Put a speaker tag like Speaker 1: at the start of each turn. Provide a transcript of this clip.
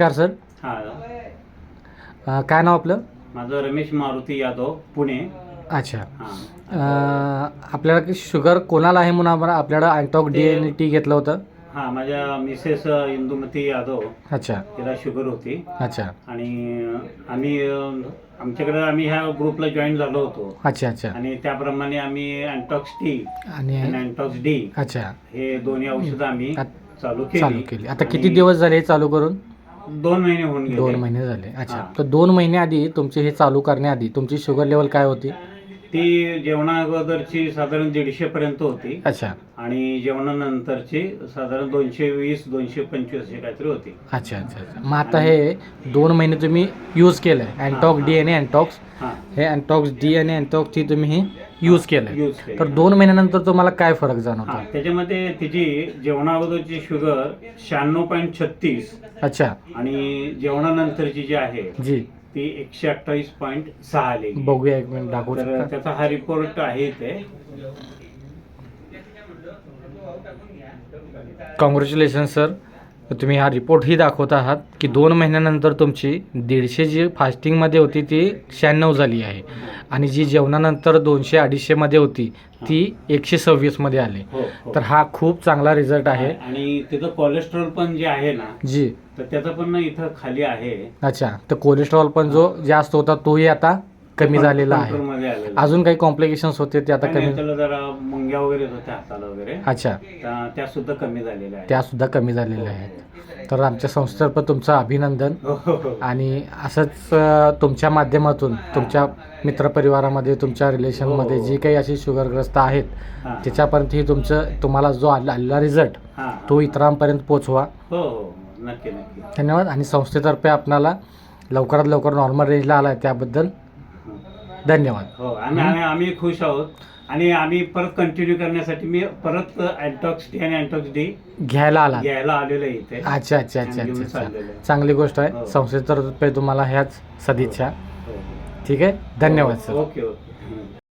Speaker 1: नमस्कार सर
Speaker 2: हा.
Speaker 1: अ, काय नाव आपलं?
Speaker 2: माझं रमेश मारुती यादव पुणे.
Speaker 1: अच्छा.
Speaker 2: हा.
Speaker 1: अ, आपल्याला शुगर कोणाला आहे म्हणून आम्हाला आपल्याला अँटॉक डी एन टी घेतलं होतं?
Speaker 2: हा माझ्या मिसेस इंदुमती यादव.
Speaker 1: अच्छा.
Speaker 2: तिला शुगर होती.
Speaker 1: अच्छा.
Speaker 2: आणि आम्ही अं, आमच्याकडे आम्ही ह्या ग्रुपला जॉईन झालो होतो.
Speaker 1: अच्छा अच्छा.
Speaker 2: आणि त्याप्रमाणे आम्ही अँटॉक्स टी
Speaker 1: आणि
Speaker 2: आणि अँटॉक्स डी
Speaker 1: अच्छा.
Speaker 2: हे दोन्ही औषधं आम्ही
Speaker 1: आत-
Speaker 2: चालू
Speaker 1: चालू
Speaker 2: केली.
Speaker 1: केली. आता किती
Speaker 2: आणि
Speaker 1: दिवस झाले हे चालू करून?
Speaker 2: दोन महिने होऊन गेले.
Speaker 1: दोन महिने झाले. अच्छा.
Speaker 2: हा.
Speaker 1: तर दोन महिन्याआधी तुमचे हे चालू करण्याआधी तुमची शुगर लेवल काय होती?
Speaker 2: ती जेवणा अगोदरची साधारण दीडशे पर्यंत होती.
Speaker 1: अच्छा.
Speaker 2: आणि जेवणानंतरची साधारण दोनशे वीस दोनशे पंचवीस अशी काहीतरी होती.
Speaker 1: अच्छा अच्छा अच्छा. मग आता हे दोन महिने तुम्ही यूज केलं आहे अँटॉक डी आणि अँटॉक्स
Speaker 2: हा.
Speaker 1: हे अँटॉक्स डी आणि अँटॉक्स टी तुम्ही हे यूज केलं आहे
Speaker 2: यूज केली
Speaker 1: तर दोन महिन्यानंतर तुम्हाला काय फरक
Speaker 2: हा
Speaker 1: जाणवतो
Speaker 2: त्याच्यामध्ये तिची जेवणा अगोदरची शुगर शहाण्णव पॉईंट छत्तीस
Speaker 1: अच्छा.
Speaker 2: आणि जेवणानंतरची जी आहे
Speaker 1: जी.
Speaker 2: ती एकशे अठ्ठावीस पॉईंट सहा आली
Speaker 1: बघूया एक मिनिट दाखवू
Speaker 2: तर
Speaker 1: शकता?
Speaker 2: त्याचा हा रिपोर्ट आहे इथे.
Speaker 1: कॉंग्रॅच्युलेशन सर तुम्ही हा रिपोर्टही दाखवत आहात की दोन महिन्यानंतर तुमची दीडशे जी फास्टिंगमध्ये होती ती शहाण्णव झाली आहे. आणि जी जेवणानंतर दोनशे अडीचशेमध्ये होती ती एकशे सव्वीसमध्ये आली.
Speaker 2: हो हो.
Speaker 1: तर हा खूप चांगला रिझल्ट आहे.
Speaker 2: आणि त्याचं कोलेस्ट्रॉल पण जे आहे ना
Speaker 1: जी.
Speaker 2: तर त्याचं पण ना इथं खाली आहे.
Speaker 1: अच्छा तर कोलेस्ट्रॉल पण जो जास्त होता तोही आता कमी झालेला आहे.
Speaker 2: कंट्रोलमध्ये आलेला
Speaker 1: अजून काही कॉम्प्लिकेशन्स होते ते आता
Speaker 2: आणि
Speaker 1: कमी
Speaker 2: त्याला जरा मुंग्या वगैरे होत्या हाताला वगैरे.
Speaker 1: अच्छा.
Speaker 2: त्या- त्या सुद्धा कमी झालेल्या आहेत.
Speaker 1: त्या सुद्धा कमी झालेल्या आहेत. तर आमच्या संस्थेतर्फे तुमचं अभिनंदन.
Speaker 2: हो, हो, हो.
Speaker 1: आणि असंच अ, तुमच्या माध्यमातून तुमच्या मित्रपरिवारामध्ये तुमच्या रिलेशनमध्ये
Speaker 2: हो.
Speaker 1: जी काही अशी शुगरग्रस्त आहेत
Speaker 2: हा.
Speaker 1: त्याच्यापर्यंतही तुमचं तुम्हाला जो आला आलेला रिझल्ट
Speaker 2: हा.
Speaker 1: तो इतरांपर्यंत पोचवा
Speaker 2: हो हो नक्की नक्की.
Speaker 1: धन्यवाद. आणि संस्थेतर्फे आपणाला लवकरात लवकर नॉर्मल रेंजला आला आहे त्याबद्दल. धन्यवाद.
Speaker 2: हो आणि आम्ही खुश आहोत. आणि आम्ही परत कंटिन्यू करण्यासाठी मी परत अँटॉक्स टी आणि अँटॉक्स डी
Speaker 1: घ्यायला आला
Speaker 2: घ्यायला आलेलो आहे इथे.
Speaker 1: अच्छा अच्छा अच्छा
Speaker 2: आणि
Speaker 1: अच्छा
Speaker 2: घेऊन
Speaker 1: अच्छा
Speaker 2: चाललेलो आहे.
Speaker 1: चांगली गोष्ट आहे.
Speaker 2: हो.
Speaker 1: संस्थेतर्फे तुम्हाला ह्याच सदिच्छा.
Speaker 2: हो, हो.
Speaker 1: ठीक आहे? धन्यवाद सर.
Speaker 2: Okay okay.